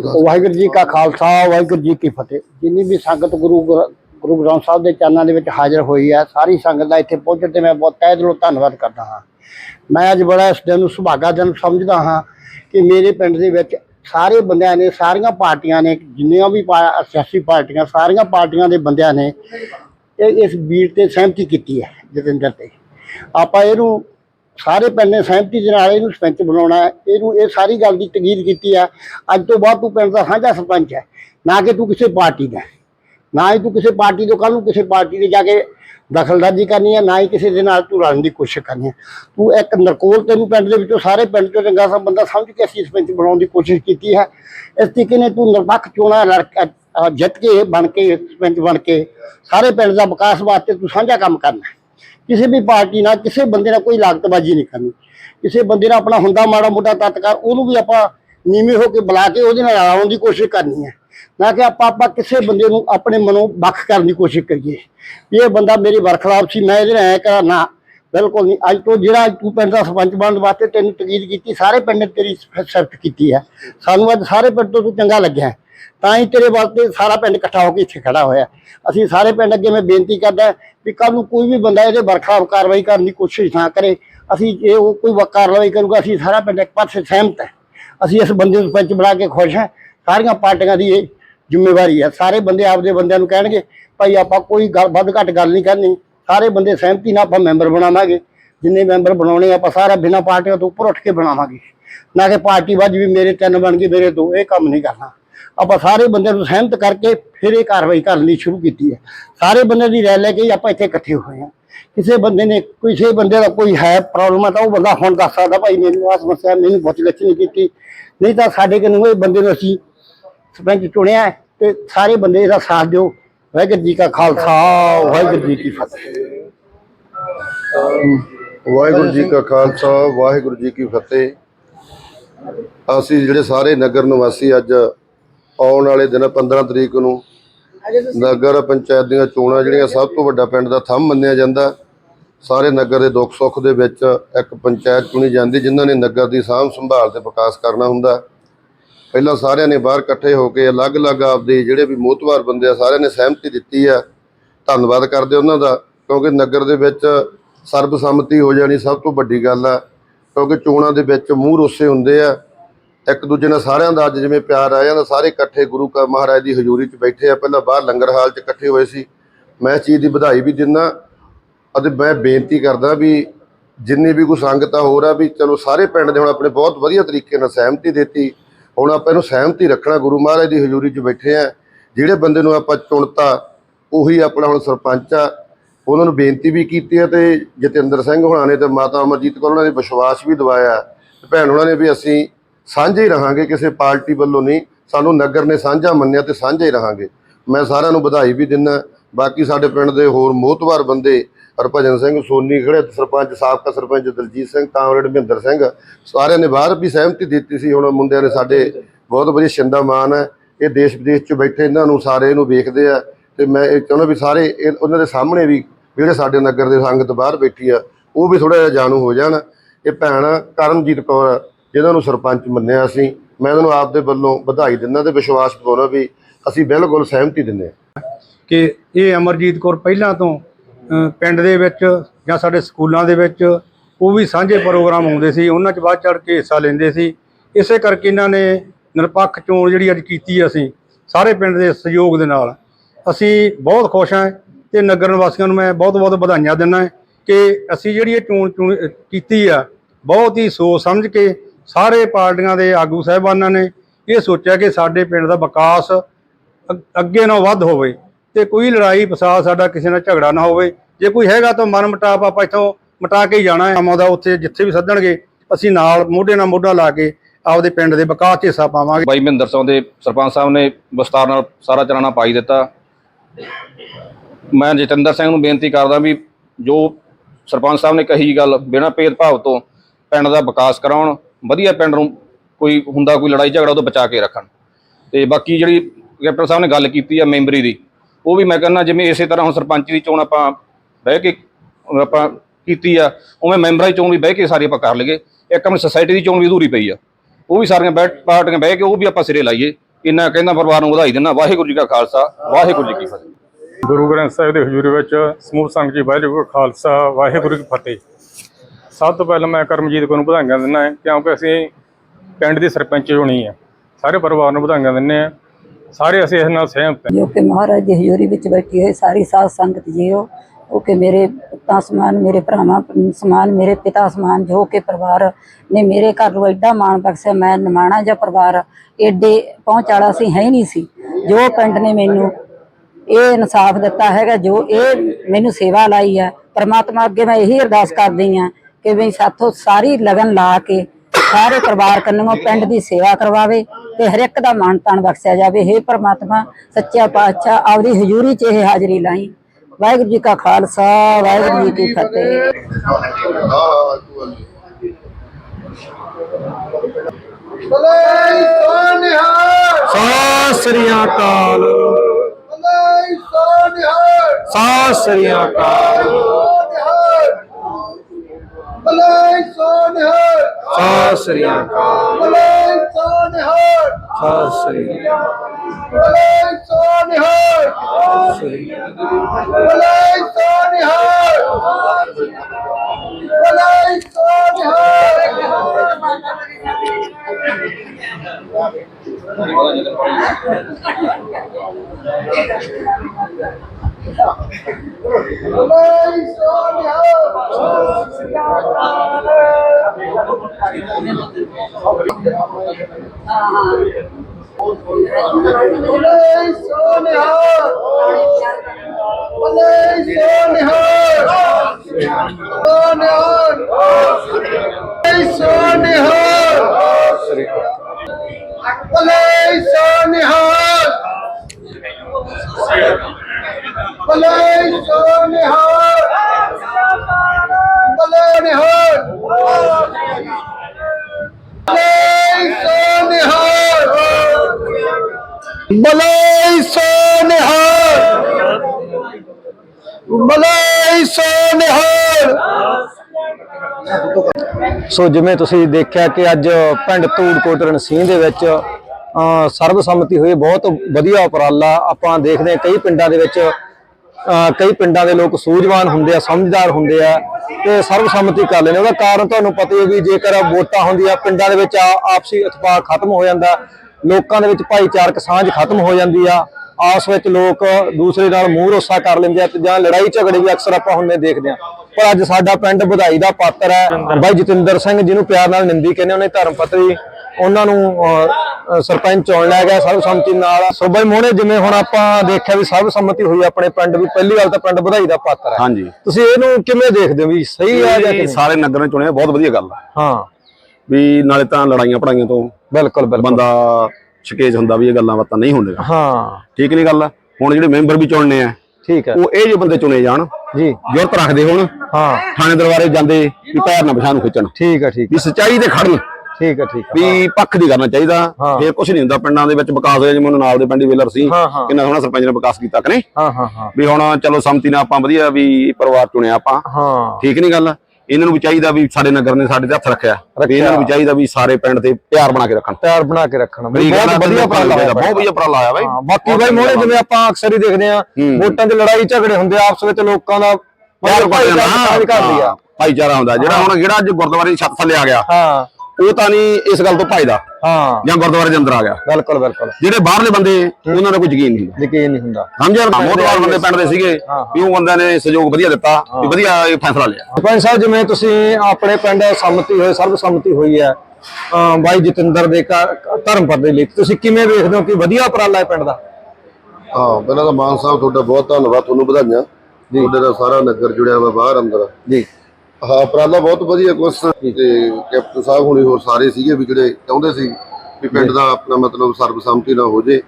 ਵਾਹਿਗੁਰੂ ਜੀ ਕਾ ਖਾਲਸਾ, ਵਾਹਿਗੁਰੂ ਜੀ ਕੀ ਫਤਿਹ। ਜਿੰਨੀ ਵੀ ਸੰਗਤ ਗੁਰੂ ਗ੍ਰ- ਗੁਰੂ ਗ੍ਰੰਥ ਸਾਹਿਬ ਦੇ ਚਰਨਾਂ ਦੇ ਵਿੱਚ ਹਾਜ਼ਰ ਹੋਈ ਹੈ, ਸਾਰੀ ਸੰਗਤ ਦਾ ਇੱਥੇ ਪਹੁੰਚਣ ਤੇ ਮੈਂ ਬਹੁਤ ਤਹਿ ਦਿਲੋਂ ਧੰਨਵਾਦ ਕਰਦਾ ਹਾਂ। ਮੈਂ ਅੱਜ ਬੜਾ ਇਸ ਦਿਨ ਨੂੰ ਸੁਭਾਗਾ ਦਿਨ ਸਮਝਦਾ ਹਾਂ ਕਿ ਮੇਰੇ ਪਿੰਡ ਦੇ ਵਿੱਚ ਸਾਰੇ ਬੰਦਿਆਂ ਨੇ, ਸਾਰੀਆਂ ਪਾਰਟੀਆਂ ਨੇ, ਜਿੰਨੀਆਂ ਵੀ ਪਾ- ਸਿਆਸੀ ਪਾਰਟੀਆਂ, ਸਾਰੀਆਂ ਪਾਰਟੀਆਂ ਦੇ ਬੰਦਿਆਂ ਨੇ ਇਹ, ਇਸ ਬੀੜ ਤੇ ਸਹਿਮਤੀ ਕੀਤੀ ਹੈ, ਜਤਿੰਦਰ ਤੇ। ਆਪਾਂ ਇਹਨੂੰ ਸਾਰੇ ਪਿੰਡ ਨੇ ਸਹਿਮਤੀ ਦੇ ਨਾਲ ਇਹਨੂੰ ਸਰਪੰਚ ਬਣਾਉਣਾ ਹੈ। ਇਹਨੂੰ ਇਹ ਸਾਰੀ ਗੱਲ ਦੀ ਤਕੀਦ ਕੀਤੀ ਹੈ ਅੱਜ ਤੋਂ ਬਾਅਦ ਤੂੰ ਪਿੰਡ ਦਾ ਸਾਂਝਾ ਸਰਪੰਚ ਹੈ। ਨਾ ਕਿ ਤੂੰ ਕਿਸੇ ਪਾਰਟੀ ਦਾ ਨਾ ਹੀ ਤੂੰ ਕਿਸੇ ਪਾਰਟੀ ਤੋਂ ਕੱਲ ਨੂੰ ਕਿਸੇ ਪਾਰਟੀ ਦੇ ਜਾ ਕੇ ਦਖਲਅੰਦਾਜ਼ੀ ਕਰਨੀ ਹੈ, ਨਾ ਹੀ ਕਿਸੇ ਦੇ ਨਾਲ ਤੂੰ ਰਲਣ ਦੀ ਕੋਸ਼ਿਸ਼ ਕਰਨੀ ਹੈ। ਤੂੰ ਇੱਕ ਨਰਕੋਲ ਤੈਨੂੰ ਪਿੰਡ ਦੇ ਵਿੱਚੋਂ ਸਾਰੇ ਪਿੰਡ ਤੋਂ ਚੰਗਾ ਸਾ ਬੰਦਾ ਸਮਝ ਕੇ ਅਸੀਂ ਸਰਪੰਚ ਬਣਾਉਣ ਦੀ ਕੋਸ਼ਿਸ਼ ਕੀਤੀ ਹੈ। ਇਸ ਤਰੀਕੇ ਨੇ ਤੂੰ ਨਿਰਪੱਖ ਚੋਣਾਂ ਲੜ ਜਿੱਤ ਕੇ ਬਣ ਕੇ, ਸਰਪੰਚ ਬਣ ਕੇ ਸਾਰੇ ਪਿੰਡ ਦਾ ਵਿਕਾਸ ਵਾਸਤੇ ਤੂੰ ਸਾਂਝਾ ਕੰਮ ਕਰਨਾ ਕਿਸੇ ਵੀ ਪਾਰਟੀ ਨਾਲ ਕਿਸੇ ਬੰਦੇ ਨਾਲ ਕੋਈ ਲਾਗਤਬਾਜ਼ੀ ਨਹੀਂ ਕਰਨੀ। ਕਿਸੇ ਬੰਦੇ ਨਾਲ ਆਪਣਾ ਹੁੰਦਾ ਮਾੜਾ ਮੋਟਾ ਤਤਕਾਰ ਉਹਨੂੰ ਵੀ ਆਪਾਂ ਨੀਵੇਂ ਹੋ ਕੇ ਬੁਲਾ ਕੇ ਉਹਦੇ ਨਾਲ ਆਉਣ ਦੀ ਕੋਸ਼ਿਸ਼ ਕਰਨੀ ਹੈ। ਨਾ ਕਿ ਆਪਾਂ ਆਪਾਂ ਕਿਸੇ ਬੰਦੇ ਨੂੰ ਆਪਣੇ ਮਨੋਂ ਵੱਖ ਕਰਨ ਦੀ ਕੋਸ਼ਿਸ਼ ਕਰੀਏ। ਵੀ ਇਹ ਬੰਦਾ ਮੇਰੇ ਵਰਖਲਾਫ ਸੀ, ਮੈਂ ਇਹਦੇ ਨਾਲ ਐ ਕਰਾਂ, ਨਾ। ਬਿਲਕੁਲ ਨਹੀਂ। ਅੱਜ ਤੋਂ ਜਿਹੜਾ ਤੂੰ ਪਿੰਡ ਦਾ ਸਰਪੰਚ ਬਣਨ ਵਾਸਤੇ ਤੈਨੂੰ ਤਕੀਦ ਕੀਤੀ, ਸਾਰੇ ਪਿੰਡ ਨੇ ਤੇਰੀ ਐਕਸੈਪਟ ਕੀਤੀ ਹੈ। ਸਾਨੂੰ ਅੱਜ ਸਾਰੇ ਪਿੰਡ ਤੋਂ ਤੂੰ ਚੰਗਾ ਲੱਗਿਆ। ਤਾਂ ਹੀ ਤੇਰੇ ਵਾਸਤੇ ਸਾਰਾ ਪਿੰਡ ਇਕੱਠਾ ਹੋ ਕੇ ਇੱਥੇ ਖੜਾ ਹੋਇਆ। ਅਸੀਂ ਸਾਰੇ ਪਿੰਡ ਅੱਗੇ ਮੈਂ ਬੇਨਤੀ ਕਰਦਾ ਵੀ ਕੱਲ ਨੂੰ ਕੋਈ ਵੀ ਬੰਦਾ ਇਹਦੇ ਵਰਖਲਾਫ ਕਾਰਵਾਈ ਕਰਨ ਦੀ ਕੋਸ਼ਿਸ਼ ਨਾ ਕਰੇ। ਅਸੀਂ ਜੇ ਉਹ ਕੋਈ ਵ- ਕਾਰਵਾਈ ਕਰੂਗਾ, ਅਸੀਂ ਸਾਰਾ ਪਿੰਡ ਇੱਕ ਪਾਸੇ ਸਹਿਮਤ ਹੈ। ਅਸੀਂ ਇਸ ਬੰਦੇ ਨੂੰ ਸਰਪੰਚ ਬਣਾ ਕੇ ਖੁਸ਼ ਹਾਂ। ਸਾਰੀਆਂ ਪਾਰਟੀਆਂ ਦੀ ਇਹ ਜ਼ਿੰਮੇਵਾਰੀ ਹੈ। ਸਾਰੇ ਬੰਦੇ ਆਪਦੇ ਬੰਦਿਆਂ ਨੂੰ ਕਹਿਣਗੇ, ਭਾਈ ਆਪਾਂ ਕੋਈ ਗੱਲ ਵੱਧ ਘੱਟ ਗੱਲ ਨਹੀਂ ਕਰਨੀ। ਸਾਰੇ ਬੰਦੇ ਸਹਿਮਤੀ ਨਾਲ ਆਪਾਂ ਮੈਂਬਰ ਬਣਾਵਾਂਗੇ। ਜਿੰਨੇ ਮੈਂਬਰ ਬਣਾਉਣੇ ਆਪਾਂ ਸਾਰਾ ਬਿਨਾਂ ਪਾਰਟੀਆਂ ਤੋਂ ਉੱਪਰ ਉੱਠ ਕੇ ਬਣਾਵਾਂਗੇ। ਨਾ ਕਿ ਪਾਰਟੀ ਵੱਜ ਵੀ ਮੇਰੇ ਤਿੰਨ ਬਣ ਗਏ ਮੇਰੇ ਦੋ। ਇਹ ਕੰਮ ਨਹੀਂ ਕਰਨਾ। ਆਪਾਂ ਸਾਰੇ ਬੰਦਿਆਂ ਨੂੰ ਸਹਿਮਤ ਕਰਕੇ ਫਿਰ ਇਹ ਕਾਰਵਾਈ ਕਰਨ ਲਈ ਸ਼ੁਰੂ ਕੀਤੀ ਹੈ। ਸਾਰੇ ਬੰਦੇ ਦੀ ਰਾਏ ਲੈ ਕੇ ਆਪਾਂ ਇੱਥੇ ਇਕੱਠੇ ਹੋਏ ਹਾਂ। ਕਿਸੇ ਬੰਦੇ ਨੇ, ਕਿਸੇ ਬੰਦੇ ਦਾ ਕੋਈ ਹੈ ਪ੍ਰੋਬਲਮ ਹੈ ਤਾਂ ਉਹ ਬੰਦਾ ਹੁਣ ਦੱਸ ਸਕਦਾ, ਭਾਈ ਮੈਨੂੰ ਆਹ ਸਮੱਸਿਆ, ਮੈਨੂੰ ਪੁੱਛ ਗਿੱਛ ਨਹੀਂ ਕੀਤੀ। ਨਹੀਂ ਤਾਂ ਸਾਡੇ ਕੋਲ ਇਹ ਬੰਦੇ ਨੂੰ ਅਸੀਂ ਸਰਪੰਚ ਚੁਣਿਆ ਤੇ ਸਾਰੇ ਬੰਦੇ ਇਹਦਾ ਸਾਥ ਦਿਓ। ਵਾਹਿਗੁਰੂ ਜੀ ਕਾ ਖਾਲਸਾ, ਵਾਹਿਗੁਰੂ ਜੀ ਕੀ ਫਤਿਹ। ਵਾਹਿਗੁਰੂ ਜੀ ਕਾ ਖਾਲਸਾ, ਵਾਹਿਗੁਰੂ ਜੀ ਕੀ ਫਤਿਹ। ਅਸੀਂ ਜਿਹੜੇ ਸਾਰੇ ਨਗਰ ਨਿਵਾਸੀ ਅੱਜ ਆਉਣ ਵਾਲੇ ਦਿਨ 15 ਤਰੀਕ ਨੂੰ ਨਗਰ ਪੰਚਾਇਤ ਦੀਆਂ ਚੋਣਾਂ ਜਿਹੜੀਆਂ ਸਭ ਤੋਂ ਵੱਡਾ ਪਿੰਡ ਦਾ ਥੰਮ ਮੰਨਿਆ ਜਾਂਦਾ। ਸਾਰੇ ਨਗਰ ਦੇ ਦੁੱਖ ਸੁੱਖ ਦੇ ਵਿੱਚ ਇੱਕ ਪੰਚਾਇਤ ਚੁਣੀ ਜਾਂਦੀ ਜਿਨ੍ਹਾਂ ਨੇ ਨਗਰ ਦੀ ਸਾਂਭ ਸੰਭਾਲ ਤੇ ਵਿਕਾਸ ਕਰਨਾ ਹੁੰਦਾ। ਪਹਿਲਾਂ ਸਾਰਿਆਂ ਨੇ ਬਾਹਰ ਇਕੱਠੇ ਹੋ ਕੇ ਅਲੱਗ-ਅਲੱਗ ਆਪਦੇ ਜਿਹੜੇ ਵੀ ਮੋਤਵਾਰ ਬੰਦੇ ਆ ਸਾਰਿਆਂ ਨੇ ਸਹਿਮਤੀ ਦਿੱਤੀ ਆ। ਧੰਨਵਾਦ ਕਰਦੇ ਉਹਨਾਂ ਦਾ ਕਿਉਂਕਿ ਨਗਰ ਦੇ ਵਿੱਚ ਸਰਬਸੰਮਤੀ ਹੋ ਜਾਣੀ ਸਭ ਤੋਂ ਵੱਡੀ ਗੱਲ ਆ ਕਿਉਂਕਿ ਚੋਣਾਂ ਦੇ ਵਿੱਚ ਮੂੰਹ ਰੋਸੇ ਹੁੰਦੇ ਆ। ਇੱਕ ਦੂਜੇ ਨਾਲ ਸਾਰਿਆਂ ਦਾ ਅੱਜ ਜਿਵੇਂ ਪਿਆਰ ਆ ਜਾਂਦਾ ਸਾਰੇ ਇਕੱਠੇ ਗੁਰੂ ਕਾ ਮਹਾਰਾਜ ਦੀ ਹਜ਼ੂਰੀ 'ਚ ਬੈਠੇ ਆ। ਪਹਿਲਾਂ ਬਾਹਰ ਲੰਗਰ ਹਾਲ 'ਚ ਇਕੱਠੇ ਹੋਏ ਸੀ। ਮੈਂ ਇਸ ਚੀਜ਼ ਦੀ ਵਧਾਈ ਵੀ ਦਿੰਦਾ ਅਤੇ ਮੈਂ ਬੇਨਤੀ ਕਰਦਾ ਵੀ ਜਿੰਨੀ ਵੀ ਕੋਈ ਸੰਗਤ ਆ ਹੋਰ ਆ ਵੀ ਚਲੋ ਸਾਰੇ ਪਿੰਡ ਦੇ ਹੁਣ ਆਪਣੇ ਬਹੁਤ ਵਧੀਆ ਤਰੀਕੇ ਨਾਲ ਸਹਿਮਤੀ ਦਿੱਤੀ। ਹੁਣ ਆਪਾਂ ਇਹਨੂੰ ਸਹਿਮਤੀ ਰੱਖਣਾ ਗੁਰੂ ਮਹਾਰਾਜ ਦੀ ਹਜ਼ੂਰੀ 'ਚ ਬੈਠੇ ਆ। ਜਿਹੜੇ ਬੰਦੇ ਨੂੰ ਆਪਾਂ ਚੁਣਤਾ, ਉਹੀ ਆਪਣਾ ਹੁਣ ਸਰਪੰਚ ਆ। ਉਹਨਾਂ ਨੂੰ ਬੇਨਤੀ ਵੀ ਕੀਤੀ ਹੈ ਤੇ ਜਤਿੰਦਰ ਸਿੰਘ ਹੁਣਾਂ ਨੇ ਤੇ ਮਾਤਾ ਅਮਰਜੀਤ ਕੌਰ ਉਹਨਾਂ ਨੇ ਵਿਸ਼ਵਾਸ ਵੀ ਦਿਵਾਇਆ। ਤੇ ਭੈਣ ਉਹਨਾਂ ਨੇ ਵੀ ਅਸੀਂ ਸਾਂਝੇ ਹੀ ਰਹਾਂਗੇ, ਕਿਸੇ ਪਾਰਟੀ ਵੱਲੋਂ ਨਹੀਂ। ਸਾਨੂੰ ਨਗਰ ਨੇ ਸਾਂਝਾ ਮੰਨਿਆ ਤੇ ਸਾਂਝੇ ਹੀ ਰਹਾਂਗੇ। ਮੈਂ ਸਾਰਿਆਂ ਨੂੰ ਵਧਾਈ ਵੀ ਦਿੰਦਾ। ਬਾਕੀ ਸਾਡੇ ਪਿੰਡ ਦੇ ਹੋਰ ਮੋਹਤਵਾਰ ਬੰਦੇ, ਹਰਭਜਨ ਸਿੰਘ, ਸੋਨੀ ਖੜੇ, ਸਰਪੰਚ, ਸਾਬਕਾ ਸਰਪੰਚ ਦਲਜੀਤ ਸਿੰਘ ਕਾਮਰੇਡ ਮਹਿੰਦਰ ਸਿੰਘ, ਸਾਰਿਆਂ ਨੇ ਬਾਹਰ ਵੀ ਸਹਿਮਤੀ ਦਿੱਤੀ ਸੀ। ਹੁਣ ਮੁੰਡਿਆਂ ਨੇ ਸਾਡੇ ਬਹੁਤ ਵਧੀਆ ਸ਼ਿੰਦਾ ਮਾਨ ਹੈ। ਇਹ ਦੇਸ਼ ਵਿਦੇਸ਼ 'ਚ ਬੈਠੇ, ਇਹਨਾਂ ਨੂੰ ਸਾਰੇ ਨੂੰ ਵੇਖਦੇ ਆ। ਤੇ ਮੈਂ ਇਹ ਚਾਹੁੰਦਾ ਵੀ ਸਾਰੇ ਇਹ- ਉਹਨਾਂ ਦੇ ਸਾਹਮਣੇ ਵੀ ਜਿਹੜੇ ਸਾਡੇ ਨਗਰ ਦੇ ਸੰਗਤ ਬਾਹਰ ਬੈਠੀ ਆ, ਉਹ ਵੀ ਥੋੜਾ ਜਿਹਾ ਜਾਣੂ ਹੋ ਜਾਣ। ਇਹ ਭੈਣ ਕਰਮਜੀਤ ਕੌਰ ਜਿਹਨਾਂ ਨੂੰ ਸਰਪੰਚ ਮੰਨਿਆ ਅਸੀਂ, ਮੈਂ ਇਹਨਾਂ ਨੂੰ ਆਪ ਦੇ ਵੱਲੋਂ ਵਧਾਈ ਦਿੰਦਾ ਤੇ ਵਿਸ਼ਵਾਸ ਦਿਵਾਉਣਾ ਵੀ ਅਸੀਂ ਬਿਲਕੁਲ ਸਹਿਮਤੀ ਦਿੰਦੇ ਹਾਂ। ਕਿ ਇਹ ਅਮਰਜੀਤ ਕੌਰ ਪਹਿਲਾਂ ਤੋਂ ਪਿੰਡ ਦੇ ਵਿੱਚ ਜਾਂ ਸਾਡੇ ਸਕੂਲਾਂ ਦੇ ਵਿੱਚ, ਉਹ ਵੀ ਸਾਂਝੇ ਪ੍ਰੋਗਰਾਮ ਆਉਂਦੇ ਸੀ, ਉਹਨਾਂ 'ਚ ਵੱਧ ਚੜ ਕੇ ਹਿੱਸਾ ਲੈਂਦੇ ਸੀ। ਇਸੇ ਕਰਕੇ ਇਹਨਾਂ ਨੇ ਨਿਰਪੱਖ ਚੋਣ ਜਿਹੜੀ ਅੱਜ ਕੀਤੀ ਅਸੀਂ, ਸਾਰੇ ਪਿੰਡ ਦੇ ਸਹਿਯੋਗ ਦੇ ਨਾਲ। ਅਸੀਂ ਬਹੁਤ ਖੁਸ਼ ਹਾਂ ਤੇ ਨਗਰ ਨਿਵਾਸੀਆਂ ਨੂੰ ਮੈਂ ਬਹੁਤ ਬਹੁਤ ਵਧਾਈਆਂ ਦਿੰਦਾ ਕਿ ਅਸੀਂ ਜਿਹੜੀ ਇਹ ਚੋਣ ਚੁਣ ਕੀਤੀ ਆ, ਬਹੁਤ ਹੀ ਸੋਚ ਸਮਝ ਕੇ ਸਾਰੇ ਪਾਰਟੀਆਂ ਦੇ ਆਗੂ ਸਾਹਿਬਾਨਾਂ ਨੇ ਇਹ ਸੋਚਿਆ ਕਿ ਸਾਡੇ ਪਿੰਡ ਦਾ ਵਿਕਾਸ ਅੱਗੇ ਨਾਲੋਂ ਵੱਧ ਹੋਵੇ ਤੇ ਕੋਈ ਲੜਾਈ ਫਸਾਦ ਸਾਡਾ ਕਿਸੇ ਨਾਲ ਝਗੜਾ ਨਾ ਹੋਵੇ। ਜੇ ਕੋਈ ਹੈਗਾ ਤਾਂ ਮਨ ਮਟਾਪ ਆਪਾਂ ਇੱਥੋਂ ਮਟਾ ਕੇ ਹੀ ਜਾਣਾ ਹੈ। ਆਮਾਂ ਦਾ ਉੱਥੇ ਜਿੱਥੇ ਵੀ ਸੱਦਣਗੇ, ਅਸੀਂ ਨਾਲ ਮੋਢੇ ਨਾਲ ਮੋਢਾ ਲਾ ਕੇ ਆਪਦੇ ਪਿੰਡ ਦੇ ਵਿਕਾਸ 'ਚ ਹਿੱਸਾ ਪਾਵਾਂਗੇ। ਬਾਈ ਮਹਿੰਦਰ ਸਿੰਘ ਦੇ ਸਰਪੰਚ ਸਾਹਿਬ ਨੇ ਵਿਸਤਾਰ ਨਾਲ ਸਾਰਾ ਚਲਾਣਾ ਪਾਈ ਦਿੱਤਾ। ਮੈਂ ਜਤਿੰਦਰ ਸਿੰਘ ਨੂੰ ਬੇਨਤੀ ਕਰਦਾ ਵੀ ਜੋ ਸਰਪੰਚ ਸਾਹਿਬ ਨੇ ਕਹੀ ਗੱਲ ਬਿਨਾਂ ਭੇਦਭਾਵ ਤੋਂ ਪਿੰਡ ਦਾ ਵਿਕਾਸ ਕਰਾਉਣ ਵਧੀਆ ਪਿੰਡ ਨੂੰ ਕੋਈ ਹੁੰਦਾ ਕੋਈ ਲੜਾਈ ਝਗੜਾ, ਉਹ ਤੋਂ ਬਚਾ ਕੇ ਰੱਖਣ। ਤੇ ਬਾਕੀ ਜਿਹੜੀ ਕੈਪਟਨ ਸਾਹਿਬ ਨੇ ਗੱਲ ਕੀਤੀ ਆ ਮੈਂਬਰੀ ਦੀ, ਉਹ ਵੀ ਮੈਂ ਕਹਿੰਦਾ ਜਿਵੇਂ ਇਸੇ ਤਰ੍ਹਾਂ ਹੁਣ ਸਰਪੰਚ ਦੀ ਚੋਣ ਆਪਾਂ ਬਹਿ ਕੇ, ਆਪਾਂ ਕੀਤੀ ਆ, ਉਵੇਂ ਮੈਂਬਰਾਂ ਦੀ ਚੋਣ ਵੀ ਬਹਿ ਕੇ ਸਾਰੀ ਆਪਾਂ ਕਰ ਲਈਏ। ਇੱਕ ਆਪਣੀ ਸੁਸਾਇਟੀ ਦੀ ਚੋਣ ਵੀ ਅਧੂਰੀ ਪਈ ਆ। ਉਹ ਵੀ ਸਾਰੀਆਂ ਬੈਠ ਪਾਰਟੀਆਂ ਬਹਿ ਕੇ ਉਹ ਵੀ ਆਪਾਂ ਸਿਰੇ ਲਾਈਏ। ਇੰਨਾ ਕਹਿੰਦਾ ਪਰਿਵਾਰ ਨੂੰ ਵਧਾਈ ਦਿੰਦਾ, ਵਾਹਿਗੁਰੂ ਜੀ ਕਾ ਖਾਲਸਾ, ਵਾਹਿਗੁਰੂ ਜੀ ਕੀ ਫਤਿਹ। ਗੁਰੂ ਗ੍ਰੰਥ ਸਾਹਿਬ ਦੇ ਹਜ਼ੂਰੀ ਵਿੱਚ ਸਮੂਹ ਸੰਗਤ ਜੀ ਵਾਹਿਗੁਰੂ ਜੀ ਖਾਲਸਾ, ਵਾਹਿਗੁਰੂ ਜੀ ਫਤਿਹ। ਸਭ ਤੋਂ ਪਹਿਲਾਂ ਮੈਂ ਕਰਮਜੀਤ ਕੌਰ ਨੂੰ ਵਧਾਈਆਂ ਦਿੰਦਾ ਹਾਂ, ਕਿਉਂਕਿ ਅਸੀਂ ਪਿੰਡ ਦੀ ਸਰਪੰਚ ਹੋਣੀ ਹੈ ਸਾਰੇ ਪਰਿਵਾਰ ਨੂੰ ਵਧਾਈਆਂ ਦਿੰਦੇ ਹਾਂ। ਸਾਰੇ ਅਸੀਂ ਇਸ ਨਾਲ ਸਹਿਮਤ ਹਾਂ। ਜੋ ਕਿ ਮਹਾਰਾਜ ਦੀ ਹਜ਼ੂਰੀ ਵਿੱਚ ਬੈਠੀ ਹੋਈ ਸਾਰੀ ਸਾਧ ਸੰਗਤ ਜੀਓ, ਉਹ ਕਿ ਮੇਰੇ ਪੁੱਤਾਂ ਸਮਾਨ, ਮੇਰੇ ਭਰਾਵਾਂ ਸਮਾਨ, ਮੇਰੇ ਪਿਤਾ ਸਮਾਨ, ਜੋ ਕਿ ਪਰਿਵਾਰ ਨੇ ਮੇਰੇ ਘਰ ਨੂੰ ਐਡਾ ਮਾਣ ਬਖਸ਼ਿਆ, ਮੈਂ ਨਿਮਾਣਾ ਜਾਂ ਪਰਿਵਾਰ ਏਡੇ ਪਹੁੰਚ ਵਾਲਾ ਸੀ, ਹੈ ਹੀ ਨਹੀਂ ਸੀ। ਜੋ ਪਿੰਡ ਨੇ ਮੈਨੂੰ ਇਹ ਇਨਸਾਫ ਦਿੱਤਾ ਹੈਗਾ, ਜੋ ਇਹ ਮੈਨੂੰ ਸੇਵਾ ਲਾਈ ਹੈ ਪਰਮਾਤਮਾ ਅੱਗੇ ਮੈਂ ਇਹੀ ਅਰਦਾਸ ਕਰਦੀ ਆ ਕਿ ਵੀ ਸਾਥੋਂ ਸਾਰੀ ਲਗਨ ਲਾ ਕੇ ਸਾਰੇ ਪਰਿਵਾਰ ਕੰਨੋਂ ਪਿੰਡ ਦੀ ਸੇਵਾ ਕਰਵਾਵੇ ਤੇ ਹਰ ਇੱਕ ਦਾ ਮਾਣ ਤਾਣ ਬਖਸ਼ਿਆ ਜਾਵੇ। ਹੇ ਪਰਮਾਤਮਾ ਸੱਚਾ ਪਾਤਸ਼ਾਹ ਆਪਦੀ ਹਜ਼ੂਰੀ 'ਚ ਇਹ ਹਾਜ਼ਰੀ ਲਾਈ। ਵਾਹਿਗੁਰੂ ਜੀ ਕਾ ਖਾਲਸਾ ਵਾਹਿਗੁਰੂ ਜੀ ਕੀ ਫਤਿਹ। ਸਤਿ ਸ੍ਰੀ ਅਕਾਲ। ਸਤਿ ਸ੍ਰੀ ਅਕਾਲ। ਸਤਿ ਸ੍ਰੀ ਅਕਾਲ। ਸਤਿ ਸ੍ਰੀ ਨਿਹਾਲ ਬਲੇ ਸੋ ਨਿਹਾਲ। ਬਲੇ ਸੋ ਨਿਹਾਲ। ਸੋ ਜਿਵੇਂ ਤੁਸੀਂ ਦੇਖਿਆ ਕਿ ਅੱਜ ਪਿੰਡ ਧੂੜਕੋਟ ਰਣਸੀਂਹ ਦੇ ਵਿੱਚ ਅ, ਸਰਬਸੰਮਤੀ ਹੋਈ ਬਹੁਤ ਵਧੀਆ ਉਪਰਾਲਾ ਆਪਾਂ ਦੇਖਦੇ ਹਾਂ ਕਈ ਪਿੰਡਾਂ ਦੇ ਵਿੱਚ ਕਈ ਪਿੰਡਾਂ ਦੇ ਲੋਕ ਸੂਝਵਾਨ ਹੁੰਦੇ ਆ ਸਮਝਦਾਰ ਹੁੰਦੇ ਆ ਤੇ ਸਰਬਸੰਮਤੀ ਕਰ ਲੈਂਦੇ ਉਹਦਾ ਕਾਰਨ ਤੁਹਾਨੂੰ ਪਤਾ ਹੀ ਹੈ ਵੀ ਜੇਕਰ ਵੋਟਾਂ ਹੁੰਦੀਆਂ ਪਿੰਡਾਂ ਦੇ ਵਿੱਚ ਆਪਸੀ ਇਤਫਾਕ ਖਤਮ ਹੋ ਜਾਂਦਾ ਲੋਕਾਂ ਦੇ ਵਿੱਚ ਭਾਈਚਾਰਕ ਸਾਂਝ ਖਤਮ ਹੋ ਜਾਂਦੀ ਆ ਆਪਸ ਵਿੱਚ ਲੋਕ ਦੂਸਰੇ ਨਾਲ ਮੂੰਹ ਰੋਸਾ ਕਰ ਲੈਂਦੇ ਆ ਤੇ ਜਾਂ ਲੜਾਈ ਝਗੜੇ ਵੀ ਅਕਸਰ ਆਪਾਂ ਹੁੰਦੇ ਦੇਖਦੇ ਆ। ਪਰ ਅੱਜ ਸਾਡਾ ਪਿੰਡ ਵਧਾਈ ਦਾ ਪਾਤਰ ਹੈ। ਬਾਈ ਜਤਿੰਦਰ ਸਿੰਘ ਜਿਹਨੂੰ ਪਿਆਰ ਨਾਲ ਨਿੰਦੀ ਕਹਿੰਦੇ ਉਹਨੇ ਧਰਮ ਪਤਨੀ ਉਹਨਾਂ ਨੂੰ ਸਰਪੰਚ ਚੁਣ ਲਿਆ ਗਿਆ ਸਰਬਸੰਮਤੀ ਨਾਲ। ਸੋ ਬਾਈ ਮੋਹਣੇ ਜਿਵੇਂ ਹੁਣ ਆਪਾਂ ਦੇਖਿਆ ਵੀ ਸਰਬਸੰਮਤੀ ਹੋਈ ਆਪਣੇ ਪਿੰਡ ਵੀ ਪਹਿਲੀ ਗੱਲ ਤਾਂ ਪਿੰਡ ਵਧਾਈ ਦਾ ਪਾਤਰ ਹੈ। ਹਾਂਜੀ। ਤੁਸੀਂ ਇਹਨੂੰ ਕਿਵੇਂ ਦੇਖਦੇ ਹੋ ਵੀ ਸਹੀ ਆ ਜਾਂ ਕਿਵੇਂ? ਸਾਰੇ ਨਗਰ ਨੇ ਚੁਣਿਆ ਬਹੁਤ ਵਧੀਆ ਗੱਲ ਆ। ਹਾਂ। ਵੀ ਨਾਲੇ ਤਾਂ ਲੜਾਈਆਂ ਪੜਾਈਆਂ ਤੋਂ ਬਿਲਕੁਲ ਬਿਲਕੁਲ। ਬੰਦਾ ਸ਼ਿਕੇਜ ਹੁੰਦਾ ਵੀ ਇਹ ਗੱਲਾਂ ਬਾਤਾਂ ਨਹੀਂ ਹੁੰਦੀਆਂ। ਹਾਂ। ਠੀਕ ਨਹੀਂ ਗੱਲ? ਹੁਣ ਜਿਹੜੇ ਮੈਂਬਰ ਵੀ ਚੁਣਨੇ ਆ ਠੀਕ ਹੈ। ਉਹ ਇਹ ਜਿਹੇ ਬੰਦੇ ਚੁਣੇ ਜਾਣ ਜੀ। ਜੁਰਤ ਰੱਖਦੇ ਹੋਣ ਹਾਂ। ਥਾਣੇ ਦਰਬਾਰੇ ਜਾਂਦੇ ਵੀ ਪੈਰ ਨਾ ਪਛਾਣ ਨੂੰ ਖਿੱਚਣ। ਠੀਕ ਹੈ ਠੀਕ ਵੀ ਸੱਚਾਈ ਤੇ ਖੜਨ। ਠੀਕ ਹੈ ਠੀਕ ਹੈ ਵੀ ਪੱਖ ਨਹੀਂ ਕਰਨਾ ਚਾਹੀਦਾ। ਫੇਰ ਕੁਝ ਨਹੀਂ ਹੁੰਦਾ ਪਿੰਡਾਂ ਦੇ ਵਿੱਚ ਵਿਕਾਸ ਹੋਇਆ ਜਿਵੇਂ ਨਾਲ ਦੇ ਪਿੰਡ ਵੇਲਰ ਸੀ। ਕਿੰਨਾ ਸੋਹਣਾ ਸਰਪੰਚ ਨੇ ਵਿਕਾਸ ਕੀਤਾ ਕਿ ਨਹੀਂ? ਹਾਂ ਹਾਂ ਹਾਂ। ਵੀ ਹੁਣ ਚਲੋ ਸੰਮਤੀ ਨਾਲ ਆਪਾਂ ਵਧੀਆ ਵੀ ਪਰਿਵਾਰ ਚੁਣਿਆ ਆਪਾਂ। ਹਾਂ। ਠੀਕ ਨਹੀਂ ਗੱਲ? ਇਹਨਾਂ ਨੂੰ ਵੀ ਚਾਹੀਦਾ ਵੀ ਸਾਡੇ ਨਗਰ ਨੇ ਸਾਡੇ ਤੇ ਹੱਥ ਰੱਖਿਆ। ਵੀ ਇਹਨਾਂ ਨੂੰ ਵੀ ਚਾਹੀਦਾ ਵੀ ਸਾਰੇ ਪਿੰਡ ਤੇ ਪਿਆਰ ਬਣਾ ਕੇ ਰੱਖਣ। ਪਿਆਰ ਬਣਾ ਕੇ ਰੱਖਣਾ। ਬਹੁਤ ਵਧੀਆ ਉਪਰਾਲਾ ਹੋਇਆ ਬਹੁਤ ਵਧੀਆ ਉਪਰਾਲਾ ਆਇਆ ਬਾਈ। ਬਾਕੀ ਬਾਈ ਮੋਹਣੇ ਜਿਵੇਂ ਆਪਾਂ ਅਕਸਰ ਹੀ ਦੇਖਦੇ ਆ। ਵੋਟਾਂ 'ਚ ਲੜਾਈ ਝਗੜੇ ਹੁੰਦੇ ਆਪਸ ਵਿੱਚ ਲੋਕਾਂ ਦਾ ਪਿਆਰ ਬਣ ਜਾਂਦਾ। ਭਾਈਚਾਰਾ ਹੁੰਦਾ। ਜਿਹੜਾ ਹੁਣ ਜਿਹੜਾ ਅੱਜ ਗੁਰਦੁਆਰੇ ਦੀ ਛੱਤ ਥੱਲੇ ਆ ਗਿਆ। ਹਾਂ। ਉਹ ਤਾਂ ਨਹੀਂ ਇਸ ਗੱਲ ਤੋਂ ਭਜਦਾ ਹਾਂ। ਜਾਂ ਗੁਰਦੁਆਰੇ ਦੇ ਅੰਦਰ ਆ ਗਿਆ। ਬਿਲਕੁਲ ਬਿਲਕੁਲ। ਜਿਹੜੇ ਬਾਹਰਲੇ ਬੰਦੇ ਉਹਨਾਂ ਦਾ ਕੋਈ ਯਕੀਨ ਨਹੀਂ ਹੁੰਦਾ। ਯਕੀਨ ਨਹੀਂ ਹੁੰਦਾ। ਸਮਝਿਆ ਨਾ ਮੋਦਵਾਰ ਬੰਦੇ ਪਿੰਡ ਦੇ ਸੀਗੇ। ਵੀ ਉਹ ਬੰਦਿਆਂ ਨੇ ਸਹਿਯੋਗ ਵਧੀਆ ਦਿੱਤਾ ਵੀ ਵਧੀਆ ਇਹ ਫੈਸਲਾ ਲਿਆ। ਸਰਪੰਚ ਸਾਹਿਬ ਜਿਵੇਂ ਤੁਸੀਂ ਆਪਣੇ ਪਿੰਡ ਸੰਮਤੀ ਹੋਈ ਸਰਬਸੰਮਤੀ ਹੋਈ ਹੈ ਬਾਈ ਜਤਿੰਦਰ ਦੇ ਘਰ- ਧਰਮ ਪਦ ਦੇ ਲਈ। ਤੁਸੀਂ ਕਿਵੇਂ ਵੇਖਦੇ ਹੋ ਕਿ ਵਧੀਆ ਉਪਰਾਲਾ ਹੈ ਪਿੰਡ ਦਾ? ਹਾਂ ਪਹਿਲਾਂ ਤਾਂ ਮਾਨ ਸਾਹਿਬ ਤੁਹਾਡਾ ਬਹੁਤ ਧੰਨਵਾਦ ਤੁਹਾਨੂੰ ਵਧਾਈਆਂ। ਤੁਹਾਡੇ ਦਾ ਸਾਰਾ ਨਗਰ ਜੁੜਿਆ ਵਾ ਬਾਹਰ ਅੰਦਰ। ਜੀ। ਹਾਂ ਉਪਰਾਲਾ ਬਹੁਤ ਵਧੀਆ ਕੁਛ ਤੇ ਕੈਪਟਨ ਸਾਹਿਬ ਹੁਣੀ ਹੋਰ ਸਾਰੇ ਸੀਗੇ ਵੀ ਜਿਹੜੇ ਚਾਹੁੰਦੇ ਸੀ ਵੀ ਪਿੰਡ ਦਾ ਆਪਣਾ ਮਤਲਬ ਸਰਬਸੰਮਤੀ ਨਾਲ ਹੋ ਜੇ।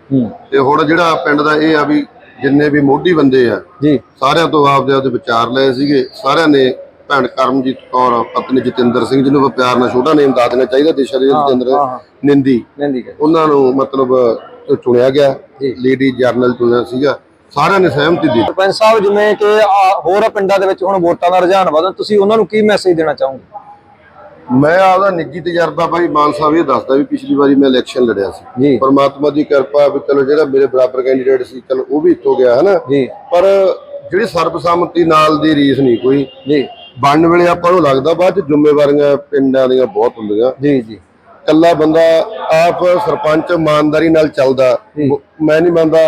ਤੇ ਹੁਣ ਜਿਹੜਾ ਪਿੰਡ ਦਾ ਇਹ ਆ ਵੀ ਜਿੰਨੇ ਵੀ ਮੋਢੀ ਬੰਦੇ ਆ ਜੀ। ਸਾਰਿਆਂ ਤੋਂ ਆਪਦੇ ਆਪਦੇ ਵਿਚਾਰ ਲਏ ਸੀਗੇ। ਸਾਰਿਆਂ ਨੇ ਭੈਣ ਕਰਮਜੀਤ ਕੌਰ ਪਤਨੀ ਜਤਿੰਦਰ ਸਿੰਘ ਜਿਹਨੂੰ ਪਿਆਰ ਨਾਲ ਛੋਟਾ ਨੇਮ ਦੱਸ ਦੇਣਾ ਚਾਹੀਦਾ ਦੇਸ਼ਾਂ ਦੇ ਜਤਿੰਦਰ। ਨਿੰਦੀ। ਉਹਨਾਂ ਨੂੰ ਮਤਲਬ ਚੁਣਿਆ ਗਿਆ। ਲੇਡੀ ਜਰਨਲ ਚੁਣਿਆ ਸੀਗਾ। ਸਾਰਿਆਂ ਨੇ ਸਹਿਮਤੀ ਦਿੱਤੀ ਸਰਪੰਚ ਸਾਹਿਬ ਜਿਵੇਂ ਕਿ ਹੋਰ ਪਿੰਡਾਂ ਦੇ ਵਿੱਚ ਹੁਣ ਵੋਟਾਂ ਦਾ ਰੁਝਾਨ ਵਧਦਾ ਤੁਸੀਂ ਉਹਨਾਂ ਨੂੰ ਕੀ ਮੈਸੇਜ ਦੇਣਾ ਚਾਹੋਗੇ? ਮੈਂ ਆਪਦਾ ਨਿੱਜੀ ਤਜਰਬਾ ਭਾਈ ਮਾਨ ਸਾਹਿਬ ਇਹ ਦੱਸਦਾ ਵੀ ਪਿਛਲੀ ਵਾਰੀ ਮੈਂ ਇਲੈਕਸ਼ਨ ਲੜਿਆ ਸੀ। ਪਰਮਾਤਮਾ ਦੀ ਕਿਰਪਾ ਵੀ ਚਲੋ ਜਿਹੜਾ ਮੇਰੇ ਬਰਾਬਰ ਕੈਂਡੀਡੇਟ ਸੀ ਚਲੋ ਉਹ ਵੀ ਇੱਥੋਂ ਗਿਆ ਹਨਾ। ਪਰ ਜਿਹੜੀ ਸਰਬਸੰਮਤੀ ਨਾਲ ਦੀ ਰੀਸ ਨਹੀਂ ਕੋਈ। ਜੀ। ਬਣਨ ਵੇਲੇ ਆਪਾਂ ਨੂੰ ਲੱਗਦਾ ਬਾਅਦ ਚ ਜ਼ਿੰਮੇਵਾਰੀਆਂ ਪਿੰਡਾਂ ਦੀਆਂ ਬਹੁਤ ਹੁੰਦੀਆਂ। ਜੀ ਜੀ। ਕੱਲਾ ਬੰਦਾ ਆਪ ਸਰਪੰਚ ਇਮਾਨਦਾਰੀ ਨਾਲ ਚੱਲਦਾ। ਮੈਂ ਨਹੀਂ ਮੰਨਦਾ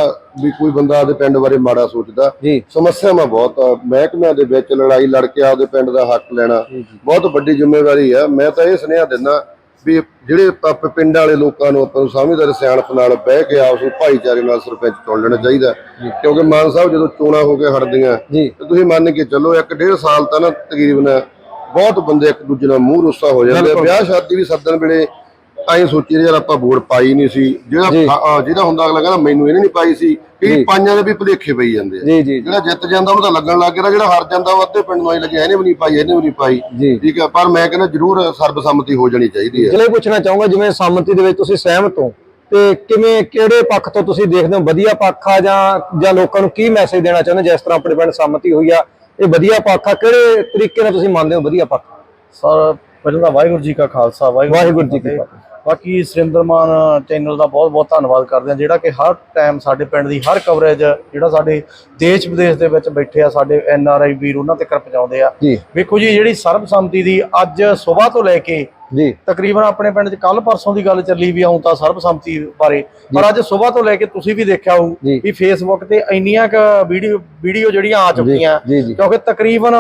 ਵੀ ਕੋਈ ਬੰਦਾ ਆਪਦੇ ਪਿੰਡ ਬਾਰੇ ਮਾੜਾ ਸੋਚਦਾ। ਸਮੱਸਿਆਵਾਂ ਬਹੁਤ ਆ। ਮਹਿਕਮਿਆਂ ਦੇ ਵਿੱਚ ਲੜਾਈ ਲੜ ਕੇ ਆਪਦੇ ਪਿੰਡ ਦਾ ਹੱਕ ਲੈਣਾ ਬਹੁਤ ਵੱਡੀ ਜ਼ਿੰਮੇਵਾਰੀ ਆ। ਮੈਂ ਤਾਂ ਇਹ ਸੁਨੇਹਾ ਦਿੰਦਾ ਵੀ ਜਿਹੜੇ ਪਿੰਡਾਂ ਵਾਲੇ ਲੋਕਾਂ ਨੂੰ ਆਪਾਂ ਨੂੰ ਸਮਝਦਾਰ ਸਿਆਣਪ ਨਾਲ ਬਹਿ ਕੇ ਆਪਸ ਵਿੱਚ ਭਾਈਚਾਰੇ ਨਾਲ ਸਰਪੰਚ ਚੁਣ ਲੈਣਾ ਚਾਹੀਦਾ। ਕਿਉਂਕਿ ਮਾਨ ਸਾਹਿਬ ਜਦੋਂ ਚੋਣਾਂ ਹੋ ਕੇ ਹਟਦੀਆਂ ਤੇ ਤੁਸੀਂ ਮੰਨ ਕੇ ਚੱਲੋ ਇੱਕ ਡੇਢ ਸਾਲ ਤਾਂ ਨਾ ਤਕਰੀਬਨ ਬਹੁਤ ਬੰਦੇ ਇੱਕ ਦੂਜੇ ਨਾਲ ਮੂੰਹ ਰੁੱਸਾ ਹੋ ਜਾਂਦੇ ਵਿਆਹ ਸ਼ਾਦੀ ਵੀ ਸੱਦਣ ਵੇਲੇ ਐਂ ਸੋਚੀ ਯਾਰ ਆਪਾਂ ਵੋਟ ਪਾਈ ਨਹੀਂ ਸੀ। ਜਿਹੜਾ ਜਿਹੜਾ ਹੁੰਦਾ ਅਗਲਾ ਕਹਿੰਦਾ ਮੈਨੂੰ ਇਹਨੇ ਨਹੀਂ ਪਾਈ ਸੀ। ਕਈ ਪਾਈਆਂ ਦੇ ਵੀ ਭੁਲੇਖੇ ਪਈ ਜਾਂਦੇ ਆ। ਜਿਹੜਾ ਜਿੱਤ ਜਾਂਦਾ ਉਹਨੂੰ ਤਾਂ ਲੱਗਣ ਲੱਗ ਗਿਆ ਜਿਹੜਾ ਹਾਰ ਜਾਂਦਾ ਉਹ ਅੱਧੇ ਪਿੰਡ ਨੂੰ ਐਂ ਲੱਗਿਆ ਇਹਨੇ ਵੀ ਨਹੀਂ ਪਾਈ ਇਹਨੇ ਵੀ ਨਹੀਂ ਪਾਈ। ਠੀਕ ਹੈ ਪਰ ਮੈਂ ਕਹਿੰਦਾ ਜ਼ਰੂਰ ਸਰਬਸੰਮਤੀ ਹੋ ਜਾਣੀ ਚਾਹੀਦੀ ਹੈ ਚਲੇ ਪੁੱਛਣਾ ਚਾਹੂੰਗਾ ਜਿਵੇਂ ਸੰਮਤੀ ਦੇ ਵਿੱਚ ਤੁਸੀਂ ਸਹਿਮਤ ਹੋ ਤੇ ਕਿਵੇਂ ਕਿਹੜੇ ਪੱਖ ਤੋਂ ਤੁਸੀਂ ਦੇਖਦੇ ਹੋ ਵਧੀਆ ਪੱਖ ਆ ਜਾਂ ਜਾਂ ਲੋਕਾਂ ਨੂੰ ਕੀ ਮੈਸੇਜ ਦੇਣਾ ਚਾਹੁੰਦੇ ਜਿਸ ਤਰ੍ਹਾਂ ਆਪਣੇ ਪਿੰਡ ਸੰਮਤੀ ਹੋਈ ਆ ਇਹ ਵਧੀਆ ਪੱਖ ਆ ਕਿਹੜੇ ਤਰੀਕੇ ਨਾਲ ਤੁਸੀਂ ਮੰਨਦੇ ਹੋ ਵਧੀਆ ਪੱਖ? ਸਰ ਪਹਿਲਾਂ ਤਾਂ ਵਾਹਿਗੁਰੂ ਜੀ ਕਾ ਖਾਲਸਾ ਵਾਹਿਗੁਰੂ ਜੀ ਕੀ ਫਤਿਹ। ਬਾਕੀ ਸੁਰਿੰਦਰਮਾਨ ਚੈਨਲ ਦਾ ਬਹੁਤ ਬਹੁਤ ਧੰਨਵਾਦ ਕਰਦੇ ਹਾਂ ਜਿਹੜਾ ਕਿ ਹਰ ਟਾਈਮ ਸਾਡੇ ਪਿੰਡ ਦੀ ਹਰ ਕਵਰੇਜ ਜਿਹੜਾ ਸਾਡੇ ਦੇਸ਼ ਵਿਦੇਸ਼ ਦੇ ਵਿੱਚ ਬੈਠੇ ਆ ਸਾਡੇ ਐਨ ਆਰ ਆਈ ਵੀਰ ਉਹਨਾਂ ਤੱਕ ਪਹੁੰਚਾਉਂਦੇ ਆ। ਵੇਖੋ ਜੀ ਜਿਹੜੀ ਸਰਬਸੰਮਤੀ ਦੀ ਅੱਜ ਸਵੇਰ ਤੋਂ ਲੈ ਕੇ ਜੀ। ਤਕਰੀਬਨ ਆਪਣੇ ਪਿੰਡ 'ਚ ਕੱਲ ਪਰਸੋਂ ਦੀ ਗੱਲ ਚੱਲੀ ਵੀ ਆਉਂ ਤਾਂ ਸਰਬਸੰਮਤੀ ਬਾਰੇ ਪਰ ਅੱਜ ਸਵੇਰ ਤੋਂ ਲੈ ਕੇ ਤੁਸੀਂ ਵੀ ਦੇਖਿਆ ਹੋਊ ਜੀ। ਵੀ ਫੇਸਬੁੱਕ ਤੇ ਇੰਨੀਆਂ ਕ ਵੀਡੀਓ ਜਿਹੜੀਆਂ ਆ ਚੁੱਕੀਆਂ ਕਿਉਂਕਿ ਤਕਰੀਬਨ